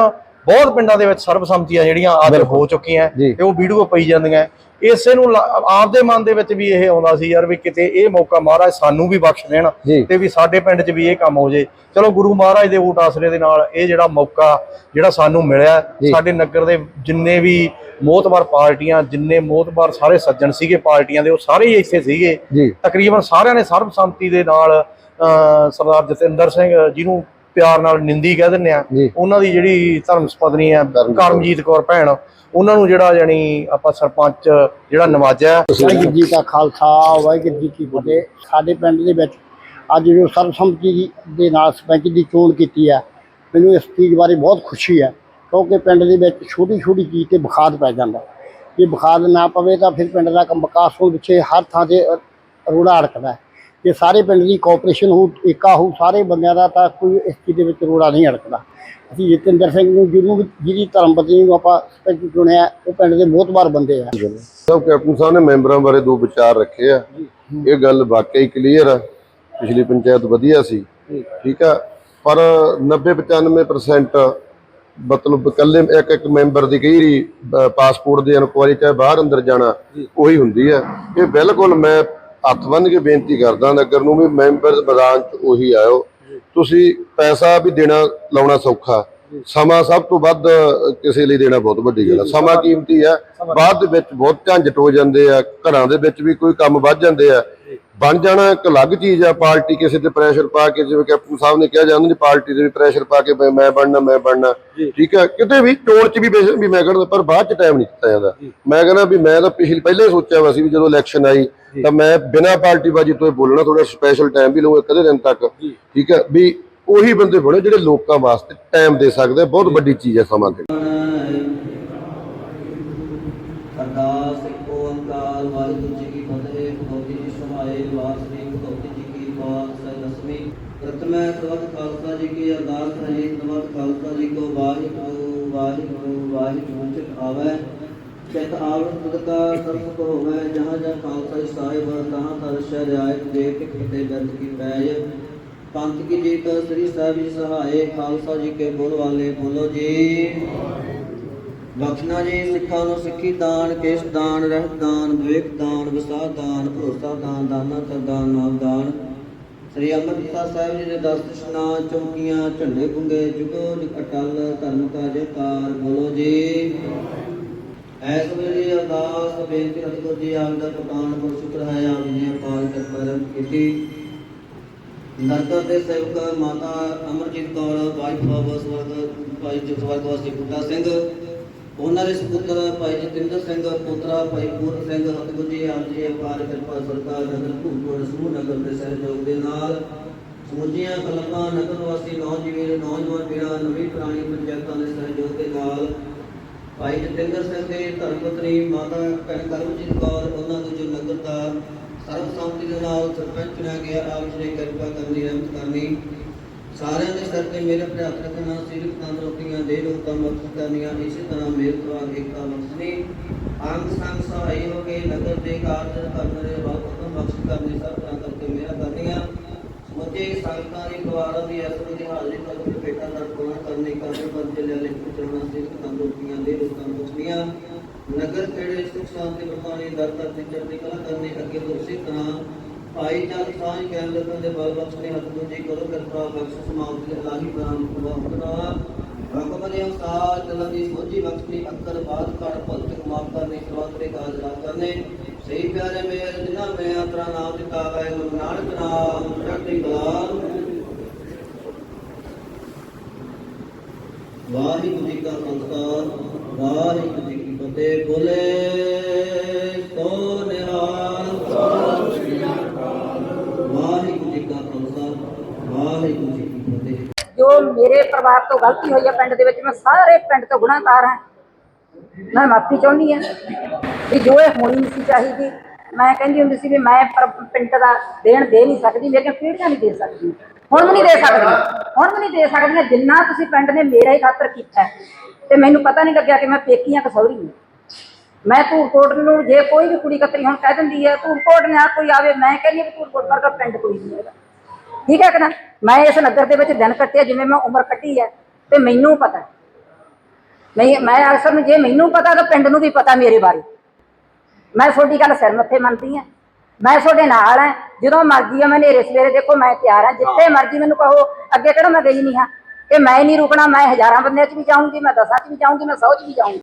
ਬਹੁਤ ਪਿੰਡਾਂ ਦੇ ਵਿੱਚ ਸਰਬਸੰਮਤੀਆਂ ਜਿਹੜੀਆਂ ਅੱਜ। ਹੋ ਚੁੱਕੀਆਂ। ਤੇ ਉਹ ਵੀਡੀਓ ਪਈ ਜਾਂਦੀਆਂ ਇਸੇ ਨੂੰ ਆਪਦੇ ਮਨ ਦੇ ਵਿੱਚ ਵੀ ਇਹ ਆਉਂਦਾ ਸੀ ਯਾਰ ਵੀ ਕਿਤੇ ਇਹ ਮੌਕਾ ਮਹਾਰਾਜ ਸਾਨੂੰ ਵੀ ਬਖਸ਼ ਦੇਣ ਤੇ ਵੀ ਸਾਡੇ ਪਿੰਡ 'ਚ ਵੀ ਇਹ ਕੰਮ ਹੋ ਜੇ ਚਲੋ ਗੁਰੂ ਮਹਾਰਾਜ ਦੇ ਊਟ ਆਸਰੇ ਦੇ ਨਾਲ ਇਹ ਜਿਹੜਾ ਮੌਕਾ ਜਿਹੜਾ ਸਾਨੂੰ ਮਿਲਿਆ। ਸਾਡੇ ਨਗਰ ਦੇ ਜਿੰਨੇ ਵੀ ਮੋਤਬਾਰ ਪਾਰਟੀਆਂ ਜਿੰਨੇ ਮੋਤਬਾਰ ਸਾਰੇ ਸੱਜਣ ਸੀਗੇ ਪਾਰਟੀਆਂ ਦੇ ਉਹ ਸਾਰੇ ਹੀ ਇੱਥੇ ਸੀਗੇ ਤਕਰੀਬਨ ਸਾਰਿਆਂ ਨੇ ਸਰਬਸੰਮਤੀ ਦੇ ਨਾਲ ਸਰਦਾਰ ਜਤਿੰਦਰ ਸਿੰਘ ਜਿਹਨੂੰ ਪਿਆਰ ਨਾਲ ਨਿੰਦੀ ਕਹਿ ਦਿੰਦੇ ਆ। ਉਹਨਾਂ ਦੀ ਜਿਹੜੀ ਧਰਮ ਸੁਪਤਨੀ ਆ ਕਰਮਜੀਤ ਕੌਰ ਭੈਣ ਉਹਨਾਂ ਨੂੰ ਜਿਹੜਾ ਜਾਨੀ ਆਪਾਂ ਸਰਪੰਚ ਜਿਹੜਾ ਨਵਾਜਿਆ ਵਾਹਿਗੁਰੂ ਜੀ ਕਾ ਖਾਲਸਾ ਵਾਹਿਗੁਰੂ ਜੀ ਕੀ ਫਤਿਹ। ਸਾਡੇ ਪਿੰਡ ਦੇ ਵਿੱਚ ਅੱਜ ਜੋ ਸਰਬਸੰਮਤੀ ਦੀ- ਦੇ ਨਾਲ ਸਰਪੰਚ ਦੀ ਚੋਣ ਕੀਤੀ ਹੈ ਮੈਨੂੰ ਇਸ ਚੀਜ਼ ਬਾਰੇ ਬਹੁਤ ਖੁਸ਼ੀ ਹੈ ਕਿਉਂਕਿ ਪਿੰਡ ਦੇ ਵਿੱਚ ਛੋਟੀ ਛੋਟੀ ਚੀਜ਼ ਤੇ ਬੁਖਾਰ ਪੈ ਜਾਂਦਾ। ਜੇ ਬੁਖਾਰ ਨਾ ਪਵੇ ਤਾਂ ਫਿਰ ਪਿੰਡ ਦਾ ਕੰਮ ਵਿਕਾਸ ਹੋਣ ਪਿੱਛੇ ਹਰ ਥਾਂ ਤੇ ਰੋੜਾ ਅੜਕਦਾ ਹੈ ਜੇ ਸਾਰੇ ਪਿੰਡ ਦੀ ਕੋਆਪਰੇਸ਼ਨ ਹੋ ਏਕਾ ਹੋ ਸਾਰੇ ਬੰਦਿਆਂ ਦਾ ਤਾਂ ਕੋਈ ਇਸ ਚੀਜ਼ ਦੇ ਵਿੱਚ ਰੋੜਾ ਨਹੀਂ ਅੜਕਦਾ। ਅਸੀਂ ਜਤਿੰਦਰ ਸਿੰਘ ਨੂੰ ਜਿਹਨੂੰ ਜਿਹਦੀ ਧਰਮ ਪਤਨੀ ਨੂੰ ਆਪਾਂ ਸਰਪੰਚ ਚੁਣਿਆ ਉਹ ਪਿੰਡ ਦੇ ਬਹੁਤ ਬੰਦੇ ਆ। ਸਭ ਕੈਪਟਨ ਸਾਹਿਬ ਨੇ ਮੈਂਬਰਾਂ ਬਾਰੇ ਦੋ ਵਿਚਾਰ ਰੱਖੇ ਆ। ਇਹ ਗੱਲ ਵਾਕਈ ਕਲੀਅਰ ਆ। ਪਿਛਲੀ ਪੰਚਾਇਤ ਵਧੀਆ ਸੀ। ਠੀਕ ਆ? ਪਰ 90 95% ਮਤਲਬ ਇਕੱਲੇ ਇੱਕ ਇੱਕ ਮੈਂਬਰ ਦੀ ਕਈ ਵਾਰੀ ਅ, ਪਾਸਪੋਰਟ ਦੀ ਇਨਕੁਆਇਰੀ ਚਾਹੇ ਬਾਹਰ ਅੰਦਰ ਜਾਣਾ ਉਹੀ ਹੁੰਦੀ ਆ। ਇਹ ਬਿਲਕੁਲ ਮੈਂ ਹੱਥ ਬੰਨ੍ਹ ਕੇ ਬੇਨਤੀ ਕਰਦਾ ਨਗਰ ਨੂੰ ਵੀ ਮੈਂਬਰ ਮੈਦਾਨ 'ਚ ਉਹੀ ਆਇਓ। ਤੁਸੀਂ ਪੈਸਾ ਵੀ ਦੇਣਾ ਲਾਉਣਾ ਸੌਖਾ। ਸਮਾਂ ਸਭ ਤੋਂ ਵੱਧ ਕਿਸੇ ਲਈ ਦੇਣਾ ਬਹੁਤ ਵੱਡੀ ਗੱਲ ਆ। ਸਮਾਂ ਕੀਮਤੀ ਆ। ਬਾਅਦ ਵਿੱਚ ਬਹੁਤ ਝੰਜਟ ਹੋ ਜਾਂਦੇ ਆ। ਘਰਾਂ ਦੇ ਵਿੱਚ ਵੀ ਕੋਈ ਕੰਮ ਵੱਧ ਜਾਂਦੇ ਆ। ਬਣ ਜਾਣਾ ਇੱਕ ਅਲੱਗ ਚੀਜ਼ ਆ ਪਾਰਟੀ ਕਿਸੇ ਤੇ ਪ੍ਰੈਸ਼ਰ ਪਾ ਕੇ ਜਿਵੇਂ ਕੈਪਟਨ ਸਾਹਿਬ ਨੇ ਕਿਹਾ ਜਾਂਦਾ ਨਹੀਂ ਪਾਰਟੀ ਦੇ ਵੀ ਪ੍ਰੈਸ਼ਰ ਪਾ ਕੇ ਮੈਂ- ਬਣਨਾ ਮੈਂ ਬਣਨਾ। ਠੀਕ ਆ? ਕਿਤੇ ਵੀ ਚੋਣ ਚ ਵੀ ਬੇਸ਼ੱਕ ਵੀ ਮੈਂ ਕਹਿੰਦਾ ਪਰ ਬਾਅਦ ਚ ਟਾਈਮ ਨਹੀਂ ਦਿੱਤਾ ਜਾਂਦਾ। ਮੈਂ ਕਹਿੰਦਾ ਵੀ ਮੈਂ ਤਾਂ ਪਿਛਲੀ ਪਹਿਲਾਂ ਹੀ ਸੋਚਿਆ ਵਾ ਸੀ ਵੀ ਜਦੋਂ ਇਲੈਕਸ਼ਨ ਆਈ ਤਾਂ ਮੈਂ ਬਿਨਾਂ ਪਾਰਟੀ ਬਾਜੀ ਤੋਂ ਬੋਲਣਾ ਥੋੜਾ ਸਪੈਸ਼ਲ ਟਾਈਮ ਵੀ ਲਊਗਾ ਕਦੇ ਦਿਨ ਤੱਕ। ਠੀਕ ਆ? ਵੀ ਉਹੀ ਬੰਦੇ ਬਣੇ ਜਿਹੜੇ ਲੋਕਾਂ ਵਾਸਤੇ ਟਾਈਮ ਦੇ ਸਕਦੇ। ਬਹੁਤ ਵੱਡੀ ਚੀਜ਼ ਹੈ ਸਮਾਂ ਦੇ। ਅਰਦਾਸ ਇੱਕ ਓੰਕਾਰ ਵਾਹਿਗੁਰੂ ਜੀ ਕੀ ਫਤਿਹ ਖੁਦਾਵੰਦੀ ਜੀ ਸਮਾਏ ਵਾਸਨੀ ਖੁਦਾਵੰਦੀ ਜੀ ਕੀ ਬਾਤ ਦਸਵੀਂ। ਪ੍ਰਥਮੈ ਸਰਬਤ ਖਾਲਸਾ ਜੀ ਕੀ ਅਰਦਾਸ ਹੈ ਸਰਬਤ ਖਾਲਸਾ ਜੀ ਕੋ ਵਾਹਿਗੁਰੂ ਵਾਹਿਗੁਰੂ ਵਾਹਿਗੁਰੂ ਚਿਤ ਆਵੈ। ਚਿਤ ਆਵਣ ਤੁਦਕਾ ਸਰਬ ਕੋ ਹੋਵੈ ਜਹਾਂ ਜਹਾਂ ਖਾਲਸਾ ਸਾਹਿਬ, ਤਹਾਂ ਤਰ ਸ਼ਹਿ ਦੇ ਕੇ ਫਤਿਹ ਦਰਜ ਕੀ ਪੈਜ ਪੰਥ ਕੀ ਜੀਤ ਸ੍ਰੀ ਸਾਹਿਬ ਜੀ ਸਹਾਏ। ਖਾਲਸਾ ਜੀ ਕੇ ਬੋਲ ਵਾਲੇ ਬੋਲੋ ਜੀ। ਬਖਸ਼ਣਾ ਜੀ ਸਿੱਖਾਂ ਨੂੰ ਸਿੱਖੀ ਦਾਨ, ਕੇਸ਼ ਦਾਨ, ਰਹਿਤ ਦਾਨ, ਵਿਵੇਕ ਦਾਨ ਵਿਸਾਹ ਦਾਨ, ਭਰੋਸਾ ਦਾਨ, ਦਾਨਾ ਸਰਦਾਨ ਨਾਮ ਦਾਨ। ਸ੍ਰੀ ਅੰਮ੍ਰਿਤਸਰ ਸਾਹਿਬ ਜੀ ਦੇ ਦਸ ਦਿਸ਼ਨਾ ਚੌਕੀਆਂ, ਝੰਡੇ ਗੁੰਗੇ, ਜੁਗੋ ਅਟਲ ਧਰਮ ਕਾ ਜੈਕਾਰ ਬੋਲੋ ਜੀ। ਐਸ ਵੇਲੇ ਅਰਦਾਸ, ਬੇਨਤੀ ਸਤਿਗੁਰ ਜੀ, ਆਪ ਦਾ ਪ੍ਰਦਾਨ ਪਰ ਸ਼ੁਕਰ ਹੈ, ਆਪ ਜੀ ਨੇ ਪਾਲ ਕਿਰਪਾ ਕੀਤੀ। ਨਰਦਰ ਦੇ ਸੇਵਕ ਮਾਤਾ ਅਮਰਜੀਤ ਕੌਰ, ਵਾਈਫ ਆਫ ਸਵਰਗ ਭਾਈ ਜਸਵਰਗਵਾਸੀ ਬੁੱਢਾ ਸਿੰਘ ਉਹਨਾਂ ਦੇ ਸਪੁੱਤਰ ਭਾਈ ਜਤਿੰਦਰ ਸਿੰਘ, ਪੁੱਤਰਾ ਭਾਈ ਪੂਰਨ ਸਿੰਘ ਸਤਿਗੁਰੂ ਆਪ ਜੀ, ਅਪਾਰ ਕਿਰਪਾ ਸਰਕਾਰ ਨਗਰ ਭੂਪੁਰ ਸਮੂਹ ਨਗਰ ਦੇ ਸਹਿਯੋਗ ਦੇ ਨਾਲ ਸਮੁੱਚੀਆਂ ਕਲਪਾਂ ਨਗਰ ਵਾਸੀ ਨੌਜਵਾਨ ਨੌਜਵਾਨ ਪੀੜ੍ਹਾ ਨਵੀਂ ਪੁਰਾਣੀ ਪੰਚਾਇਤਾਂ ਦੇ ਸਹਿਯੋਗ ਦੇ ਨਾਲ ਭਾਈ ਜਤਿੰਦਰ ਸਿੰਘ ਦੇ ਧਰਮ ਮਾਤਾ ਭੈਣ ਕਰਮਜੀਤ ਕੌਰ, ਉਹਨਾਂ ਨੂੰ ਜੋ ਨਗਰ ਦਾ ਸਰਬਸੰਮਤੀ ਦੇ ਨਾਲ ਸਰਪੰਚ ਚੁਣਿਆ ਗਿਆ, ਆਪ ਜੀ ਨੇ ਕਿਰਪਾ ਕਰਨੀ, ਰਹਿਮਤ ਕਰਨੀ। ਸਾਰਿਆਂ ਦੇ ਸਿਰ ਤੇ ਮੇਰੇ ਆਪਣੇ ਹੱਥ ਰੱਖਣਾ, ਸਿਰਫ ਤੰਦਰੁਸਤੀਆਂ ਦੇ ਲੋਕਾਂ ਮਕਸਦ ਕਰਨੀਆਂ, ਇਸੇ ਤਰ੍ਹਾਂ ਮੇਰ ਪ੍ਰਵਾਨ ਏਕਤਾ ਬਖਸ਼ਣੀ ਅੰਗ ਸੰਗ ਸਹਾਈ ਹੋ ਕੇ ਨਗਰ ਦੇ ਕਾਰਜ ਕਰਨ ਦੇ ਬਾਬਤ ਨੂੰ ਬਖਸ਼ ਕਰਨੀ ਸਭ ਤਰ੍ਹਾਂ ਕਰਕੇ ਮੇਰਾ ਕਰਨੀਆਂ। ਮੁਝੇ ਸੰਗਤਾਂ ਦੀ ਪਰਿਵਾਰਾਂ ਦੀ ਅਸਲ ਦੀ ਹਾਜ਼ਰੀ ਕਰਕੇ ਬੇਟਾ ਦਾ ਪੂਰਨ ਕਰਨੇ ਕਰਦੇ ਬੰਦੇ ਲੈ ਲੈ ਪੁੱਤਰਨਾ ਸਿਰਫ ਤੰਦਰੁਸਤੀਆਂ ਦੇ ਲੋਕਾਂ ਬਖਸ਼ਣੀਆਂ ਨਗਰ ਖੇੜੇ ਸੁਖ ਸ਼ਾਂਤੀ ਬਰਮਾਨੀ ਦਰ ਦਰ ਦੀ ਚੜ੍ਹਦੀ ਕਲਾ ਕਰਨੀ, ਅੱਗੇ ਤੋਂ ਉਸੇ ਤਰ੍ਹਾਂ ਭਾਈ ਚਾਲ ਸਾਂਝ ਕਹਿਣ ਲੱਗਣ ਦੇ ਬਲ ਬਖਸ਼ਨੇ ਹੱਥ ਦੂਜੀ ਕਰੋ ਕਿਰਪਾ ਬਖਸ਼ ਸਮਾਉਤ ਦੇ ਲਾਹੀ ਬਰਾਮ ਖੁਦਾ ਹੁਕਮਨਾ ਹੁਕਮ ਦੇ ਅਨਸਾਰ ਚੱਲਣ ਦੀ ਸੋਝੀ ਬਖਸ਼ਨੀ ਅੱਕਰ ਬਾਦ ਕਰ ਭਗਤ ਮਾਫ ਕਰਨੇ ਸਵਾਤਰੇ ਕਾਜ ਰਾ ਕਰਨੇ ਸਹੀ ਪਿਆਰੇ ਮੇਰੇ ਜਿਨ੍ਹਾਂ ਮੈਂ ਤੇਰਾ ਨਾਮ ਦਿੱਤਾ ਹੈ, ਗੁਰੂ ਨਾਨਕ ਨਾਮ ਚੜ੍ਹਦੀ ਕਲਾ। ਵਾਹਿਗੁਰੂ ਜੀ ਕਾ ਖਾਲਸਾ, ਵਾਹਿਗੁਰੂ ਜੀ ਕੀ ਫਤਿਹ। ਬੋਲੇ, ਸੋ ਨਿਹਾਲ। ਵਾਹਿਗੁਰੂ ਵਾਹਿਗੁਰੂ ਜੀ ਕੀ ਫਤਿਹ। ਜੋ ਮੇਰੇ ਪਰਿਵਾਰ ਤੋਂ ਗਲਤੀ ਹੋਈ ਹੈ ਪਿੰਡ ਦੇ ਵਿੱਚ, ਮੈਂ ਸਾਰੇ ਪਿੰਡ ਤੋਂ ਗੁਨਾਹਗਾਰ ਹਾਂ। ਮੈਂ ਮਾਫੀ ਚਾਹੁੰਦੀ ਹਾਂ ਵੀ ਜੋ ਇਹ ਹੋਣੀ ਨਹੀਂ ਸੀ ਚਾਹੀਦੀ, ਮੈਂ ਕਹਿੰਦੀ ਹੁੰਦੀ ਸੀ ਵੀ ਮੈਂ ਪਰ- ਪਿੰਡ ਦਾ ਦੇਣ ਦੇ ਨਹੀਂ ਸਕਦੀ ਮੇਰੀਆਂ ਪੀੜ੍ਹੀਆਂ ਨਹੀਂ ਦੇ ਸਕਦੀ। ਹੁਣ ਵੀ ਨਹੀਂ ਦੇ ਸਕਦੀ। ਹੁਣ ਵੀ ਨਹੀਂ ਦੇ ਸਕਦੀਆਂ ਜਿੰਨਾ ਤੁਸੀਂ ਪਿੰਡ ਨੇ ਮੇਰਾ ਹੀ ਖਾਤਰ ਕੀਤਾ ਤੇ ਮੈਨੂੰ ਪਤਾ ਨਹੀਂ ਲੱਗਿਆ ਕਿ ਮੈਂ ਪੇਕੀਆਂ ਕਸੌਰੀ ਹਾਂ। ਮੈਂ ਧੂਰਕੋਟ ਨੂੰ ਜੇ ਕੋਈ ਵੀ ਕੁੜੀ ਕਤਰੀ ਹੁਣ ਕਹਿ ਦਿੰਦੀ ਹੈ ਧੂਰਕੋਟ ਨੇ ਆ ਕੋਈ ਆਵੇ, ਮੈਂ ਕਹਿੰਦੀ ਹਾਂ ਵੀ ਧੂਰਕੋਟ ਵਰਗਾ ਪਿੰਡ ਕੋਈ ਨਹੀਂ ਹੈਗਾ। ਠੀਕ ਹੈ ਕਿ ਨਾ? ਮੈਂ ਇਸ ਨਗਰ ਦੇ ਵਿੱਚ ਦਿਨ ਕੱਟਿਆ ਜਿਵੇਂ ਮੈਂ ਉਮਰ ਕੱਟੀ ਹੈ ਤੇ ਮੈਨੂੰ ਪਤਾ। ਨਹੀਂ ਮੈਂ ਅਕਸਰ ਨੂੰ ਜੇ ਮੈਨੂੰ ਪਤਾ ਤਾਂ ਪਿੰਡ ਨੂੰ ਵੀ ਪਤਾ ਮੇਰੇ ਬਾਰੇ। ਮੈਂ ਤੁਹਾਡੀ ਗੱਲ ਸਿਰ ਮੱਥੇ ਮੰਨਦੀ ਹਾਂ। ਮੈਂ ਤੁਹਾਡੇ ਨਾਲ ਹਾਂ। ਜਦੋਂ ਮਰਜ਼ੀ ਆ ਮੈਂ ਨੇਰੇ ਸਵੇਰੇ ਦੇਖੋ ਮੈਂ ਤਿਆਰ ਹਾਂ। ਜਿੱਥੇ ਮਰਜ਼ੀ ਮੈਨੂੰ ਕਹੋ ਅੱਗੇ ਕਿਹੜਾ ਮੈਂ ਗਈ ਨਹੀਂ ਹਾਂ। ਕਿ ਮੈਂ ਨਹੀਂ ਰੁਕਣਾ ਮੈਂ ਹਜ਼ਾਰਾਂ ਬੰਦਿਆਂ 'ਚ ਵੀ ਜਾਊਂਗੀ ਮੈਂ ਦਸਾਂ 'ਚ ਵੀ ਜਾਊਂਗੀ ਮੈਂ ਸੌ 'ਚ ਵੀ ਜਾਊਂਗੀ।